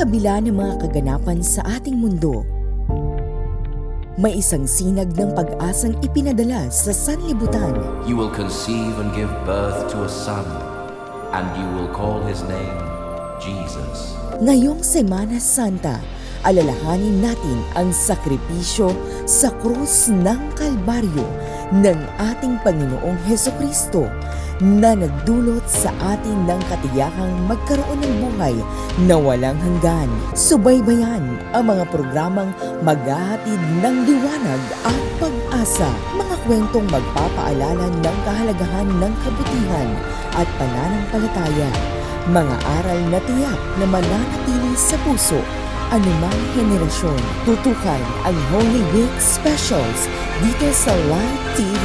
kabila ng mga kaganapan sa ating mundo, may isang sinag ng pag-asang ipinadala sa sanlibutan. You will conceive and give birth to a son, and you will call his name Jesus. Ngayong Semana Santa, alalahanin natin ang sakripisyo sa krus ng Kalbaryo ng ating Panginoong Heso Kristo na nagdulot sa atin ng katiyakang magkaroon ng buhay na walang hanggan. Subaybayan ang mga programang maghahatid ng liwanag at pag-asa. Mga kwentong magpapaalala ng kahalagahan ng kabutihan at pananampalataya. Mga aral na tiyak na mananatili sa puso anumang henerasyon. Tutukan ang Holy Week Specials dito sa Live TV.